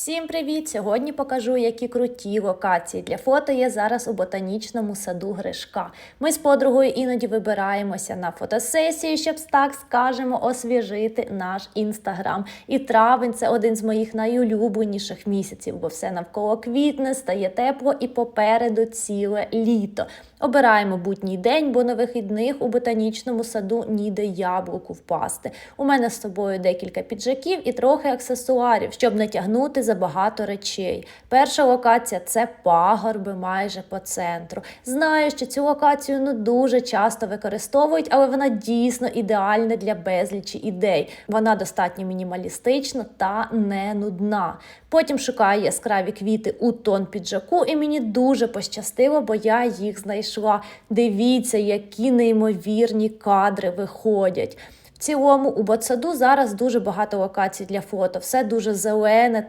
Всім привіт! Сьогодні покажу, які круті локації для фото є зараз у ботанічному саду Гришка. Ми з подругою іноді вибираємося на фотосесії, щоб так скажемо освіжити наш інстаграм. І травень це один з моїх найулюбленіших місяців, бо все навколо квітне, стає тепло і попереду ціле літо. Обираємо будній день, бо на вихідних у ботанічному саду ніде яблуку впасти. У мене з собою декілька піджаків і трохи аксесуарів, щоб не тягнути забагато речей. Перша локація це пагорби майже по центру. Знаю, що цю локацію ну дуже часто використовують, але вона дійсно ідеальна для безлічі ідей. Вона достатньо мінімалістична та не нудна. Потім шукаю яскраві квіти у тон піджаку, і мені дуже пощастило, бо я їх знайшла. Дивіться, які неймовірні кадри виходять. В цілому у ботсаду зараз дуже багато локацій для фото, все дуже зелене